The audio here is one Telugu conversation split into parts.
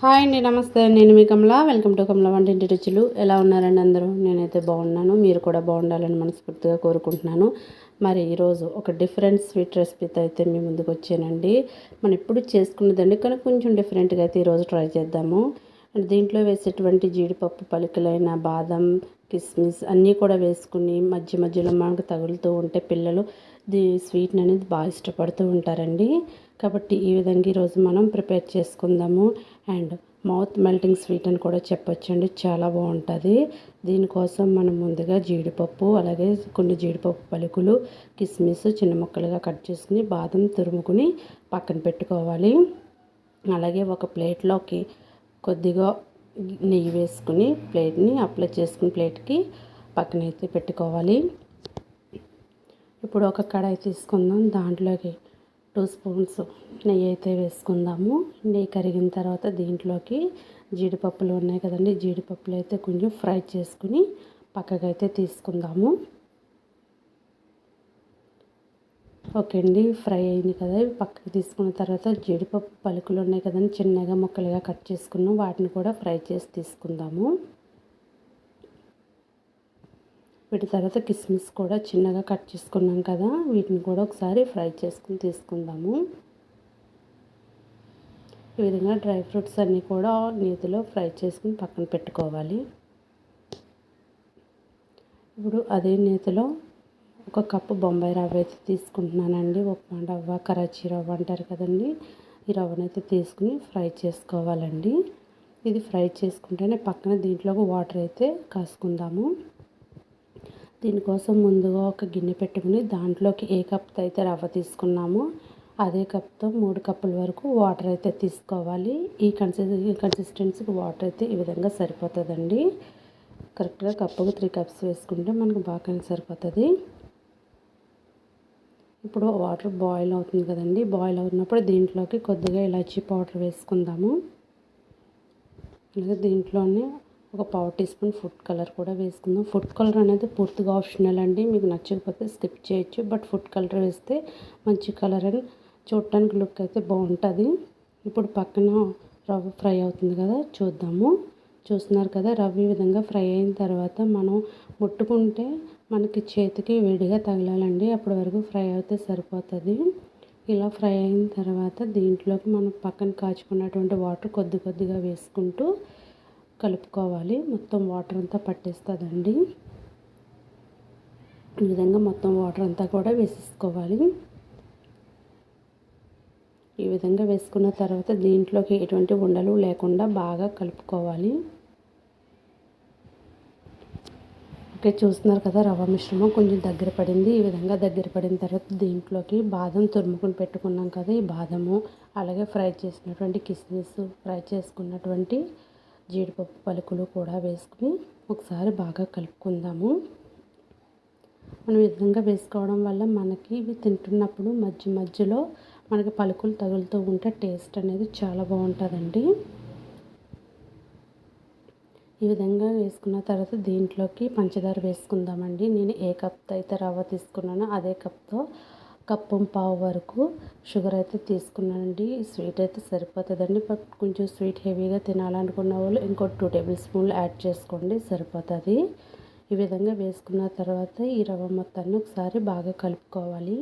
హాయ్ అండి నమస్తే నేను మీ కమలా. వెల్కమ్ టు కమలా వంటింటి రుచులు. ఎలా ఉన్నారండి అందరూ? నేనైతే బాగున్నాను. మీరు కూడా బాగుండాలని మనస్ఫూర్తిగా కోరుకుంటున్నాను. మరి ఈరోజు ఒక డిఫరెంట్ స్వీట్ రెసిపీతో అయితే మీ ముందుకు వచ్చానండి. మనం ఎప్పుడు చేసుకున్నదండి కానీ కొంచెం డిఫరెంట్గా అయితే ఈరోజు ట్రై చేద్దాము. అండ్ దీంట్లో వేసేటువంటి జీడిపప్పు పలుకులైన బాదం కిస్మిస్ అన్నీ కూడా వేసుకుని మధ్య మధ్యలో మనకు తగులుతూ ఉంటే పిల్లలు స్వీట్ని అనేది బాగా ఇష్టపడుతూ ఉంటారండి. కాబట్టి ఈ విధంగా ఈరోజు మనం ప్రిపేర్ చేసుకుందాము. అండ్ మౌత్ మెల్టింగ్ స్వీట్ అని కూడా చెప్పొచ్చండి. చాలా బాగుంటుంది. దీనికోసం మనం ముందుగా జీడిపప్పు అలాగే కొన్ని జీడిపప్పు పలుకులు కిస్మిస్ చిన్న ముక్కలుగా కట్ చేసుకుని బాదం తురుముకుని పక్కన పెట్టుకోవాలి. అలాగే ఒక ప్లేట్లోకి కొద్దిగా నెయ్యి వేసుకుని ప్లేట్ని అప్లై చేసుకుని ప్లేట్కి పక్కనైతే పెట్టుకోవాలి. ఇప్పుడు ఒక కడాయి తీసుకుందాం. దాంట్లోకి టూ స్పూన్స్ నెయ్యి అయితే వేసుకుందాము. నెయ్యి కరిగిన తర్వాత దీంట్లోకి జీడిపప్పులు ఉన్నాయి కదండి. జీడిపప్పులు అయితే కొంచెం ఫ్రై చేసుకుని పక్కకైతే తీసుకుందాము. ఓకే అండి ఫ్రై అయింది కదా. పక్కకి తీసుకున్న తర్వాత జీడిపప్పు పలుకులు ఉన్నాయి కదండి. చిన్నగా ముక్కలుగా కట్ చేసుకున్నాం. వాటిని కూడా ఫ్రై చేసి తీసుకుందాము. వీటి తర్వాత కిస్మిస్ కూడా చిన్నగా కట్ చేసుకున్నాం కదా వీటిని కూడా ఒకసారి ఫ్రై చేసుకుని తీసుకుందాము. ఈ విధంగా డ్రై ఫ్రూట్స్ అన్నీ కూడా నీతిలో ఫ్రై చేసుకుని పక్కన పెట్టుకోవాలి. ఇప్పుడు అదే నేతిలో ఒక కప్పు బొంబాయి రవ్వ అయితే తీసుకుంటున్నానండి. ఉప్మా రవ్వ కరాచీ రవ్వ అంటారు కదండి. ఈ రవ్వనైతే తీసుకుని ఫ్రై చేసుకోవాలండి. ఇది ఫ్రై చేసుకుంటేనే పక్కన దీంట్లోకి వాటర్ అయితే కాసుకుందాము. దీనికోసం ముందుగా ఒక గిన్నె పెట్టుకుని దాంట్లోకి ఏ కప్తో అయితే రవ్వ తీసుకున్నామో అదే కప్తో మూడు కప్పుల వరకు వాటర్ అయితే తీసుకోవాలి. ఈ కన్సిస్ కన్సిస్టెన్సీకి వాటర్ అయితే ఈ విధంగా సరిపోతుందండి. కరెక్ట్గా కప్పుకు త్రీ కప్స్ వేసుకుంటే మనకు బాగా సరిపోతుంది. ఇప్పుడు వాటర్ బాయిల్ అవుతుంది కదండి. బాయిల్ అవుతున్నప్పుడు దీంట్లోకి కొద్దిగా ఇలాచీ పౌడర్ వేసుకుందాము. అలాగే దీంట్లోనే ఒక పావు టీ స్పూన్ ఫుడ్ కలర్ కూడా వేసుకుందాం. ఫుడ్ కలర్ అనేది పూర్తిగా ఆప్షనల్ అండి. మీకు నచ్చకపోతే స్కిప్ చేయొచ్చు. బట్ ఫుడ్ కలర్ వేస్తే మంచి కలర్ అని చూడటానికి లుక్ అయితే బాగుంటుంది. ఇప్పుడు పక్కన రవ్వ ఫ్రై అవుతుంది కదా చూద్దాము. చూస్తున్నారు కదా రవ్వ ఈ విధంగా ఫ్రై అయిన తర్వాత మనం ముట్టుకుంటే మనకి చేతికి వేడిగా తగలాలండి. అప్పటి వరకు ఫ్రై అయితే సరిపోతుంది. ఇలా ఫ్రై అయిన తర్వాత దీంట్లోకి మనం పక్కన కాచుకున్నటువంటి వాటర్ కొద్ది కొద్దిగా వేసుకుంటూ కలుపుకోవాలి. మొత్తం వాటర్ అంతా పట్టేస్తుందండి. ఈ విధంగా మొత్తం వాటర్ అంతా కూడా వేసేసుకోవాలి. ఈ విధంగా వేసుకున్న తర్వాత దీంట్లోకి ఎటువంటి ఉండలు లేకుండా బాగా కలుపుకోవాలి. ఓకే చూస్తున్నారు కదా రవ్వ మిశ్రమం కొంచెం దగ్గర పడింది. ఈ విధంగా దగ్గర పడిన తర్వాత దీంట్లోకి బాదం తురుముకుని పెట్టుకున్నాం కదా ఈ బాదము. అలాగే ఫ్రై చేసినటువంటి కిస్మిస్ ఫ్రై చేసుకున్నటువంటి జీడిపప్పు పలుకులు కూడా వేసుకుని ఒకసారి బాగా కలుపుకుందాము. మనం విధంగా వేసుకోవడం వల్ల మనకి ఇవి తింటున్నప్పుడు మధ్య మధ్యలో మనకి పలుకులు తగులుతూ ఉంటే టేస్ట్ అనేది చాలా బాగుంటుందండి. ఈ విధంగా వేసుకున్న తర్వాత దీంట్లోకి పంచదార వేసుకుందామండి. నేను ఏ కప్తో అయితే రవ్వ తీసుకున్నానో అదే కప్తో కప్పు పావు వరకు షుగర్ అయితే తీసుకున్నానండి. స్వీట్ అయితే సరిపోతుందండి. బట్ కొంచెం స్వీట్ హెవీగా తినాలనుకున్న వాళ్ళు ఇంకో టూ టేబుల్ స్పూన్లు యాడ్ చేసుకోండి సరిపోతుంది. ఈ విధంగా వేసుకున్న తర్వాత ఈ రవ్వ మొత్తాన్ని ఒకసారి బాగా కలుపుకోవాలి.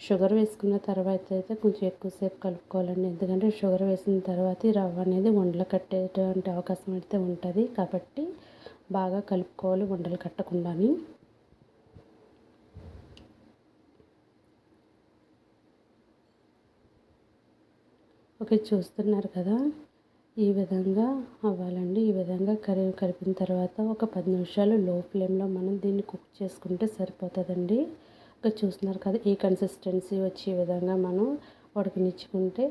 షుగర్ వేసుకున్న తర్వాత అయితే కొంచెం ఎక్కువసేపు కలుపుకోవాలండి. ఎందుకంటే షుగర్ వేసిన తర్వాత ఈ రవ్వ అనేది వండలు కట్టేటువంటి అవకాశం అయితే ఉంటుంది. కాబట్టి బాగా కలుపుకోవాలి వండలు కట్టకుండాని. ఓకే చూస్తున్నారు కదా. ఈ విధంగా అవ్వాలండి. ఈ విధంగా కరి కలిపిన తర్వాత ఒక పది నిమిషాలు లో ఫ్లేమ్లో మనం దీన్ని కుక్ చేసుకుంటే సరిపోతుందండి. ఇక చూస్తున్నారు కదా. ఈ కన్సిస్టెన్సీ వచ్చే విధంగా మనం ఉడకనిచ్చుకుంటే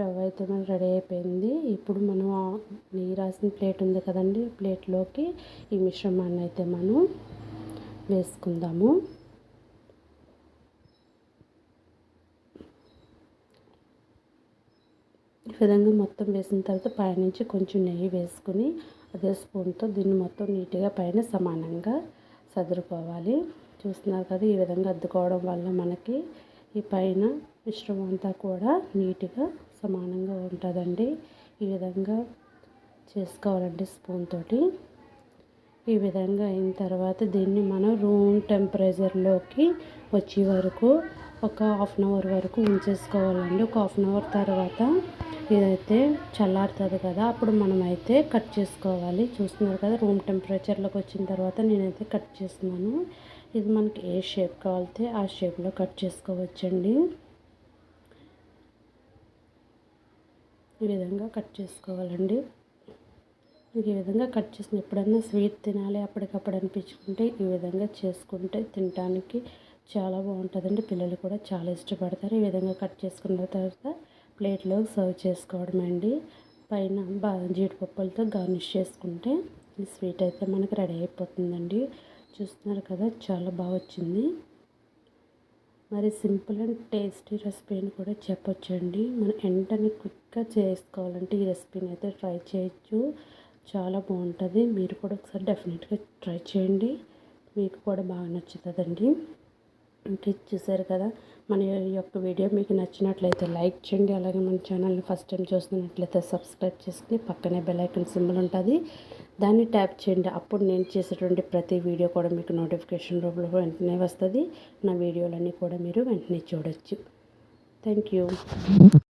రవ్వ అయితే మనం రెడీ అయిపోయింది. ఇప్పుడు మనం నెయ్యి రాసిన ప్లేట్ ఉంది కదండి ప్లేట్లోకి ఈ మిశ్రమాన్ని అయితే మనం వేసుకుందాము. ఈ విధంగా మొత్తం వేసిన తర్వాత పైనుంచి కొంచెం నెయ్యి వేసుకుని అదే స్పూన్తో దీన్ని మొత్తం నీట్గా పైన సమానంగా సదురుకోవాలి. చూస్తున్నారు కదా ఈ విధంగా అద్దుకోవడం వల్ల మనకి ఈ పైన మిశ్రమం అంతా కూడా నీట్గా సమానంగా ఉంటుందండి. ఈ విధంగా చేసుకోవాలండి స్పూన్ తోటి. ఈ విధంగా అయిన తర్వాత దీన్ని మనం రూమ్ టెంపరేచర్లోకి వచ్చే వరకు ఒక హాఫ్ అన్ అవర్ వరకు ఉంచేసుకోవాలండి. ఒక హాఫ్ అన్ అవర్ తర్వాత ఇదైతే చల్లారుతుంది కదా అప్పుడు మనం అయితే కట్ చేసుకోవాలి. చూస్తున్నారు కదా రూమ్ టెంపరేచర్లోకి వచ్చిన తర్వాత నేనైతే కట్ చేస్తున్నాను. ఇది మనకి ఏ షేప్ కావాలితే ఆ షేప్లో కట్ చేసుకోవచ్చండి. ఈ విధంగా కట్ చేసుకోవాలండి. ఈ విధంగా కట్ చేసిన ఎప్పుడన్నా స్వీట్ తినాలి అప్పటికప్పుడు అనిపించుకుంటే ఈ విధంగా చేసుకుంటే తినడానికి చాలా బాగుంటుందండి. పిల్లలు కూడా చాలా ఇష్టపడతారు ఈ విధంగా కట్ చేసుకున్న తర్వాత. ప్లేట్లో సర్వ్ చేసుకోవడం అండి. పైన బాదం జీడిపప్పులతో గార్నిష్ చేసుకుంటే ఈ స్వీట్ అయితే మనకి రెడీ అయిపోతుందండి. చూస్తున్నారు కదా చాలా బాగా వచ్చింది. మరి సింపుల్ అండ్ టేస్టీ రెసిపీ అని కూడా చెప్పొచ్చండి. మనం వెంటనే క్విక్గా చేసుకోవాలంటే ఈ రెసిపీని అయితే ట్రై చేయొచ్చు. చాలా బాగుంటుంది. మీరు కూడా ఒకసారి డెఫినెట్గా ట్రై చేయండి. మీకు కూడా బాగా నచ్చుతుందండి. అంటే చూసారు కదా మన యొక్క వీడియో మీకు నచ్చినట్లయితే లైక్ చేయండి అలాగే మన ఛానల్ని ఫస్ట్ టైం చూస్తున్నట్లయితే సబ్స్క్రైబ్ చేసుకుని పక్కనే బెల్ సింబల్ ఉంటుంది. దాన్ని ట్యాప్ చేయండి అప్పుడు నేను చేసేటువంటి ప్రతి వీడియో కూడా మీకు నోటిఫికేషన్ రూపంలో వెంటనే వస్తుంది. నా వీడియోలన్నీ కూడా మీరు వెంటనే చూడొచ్చు. Thank you.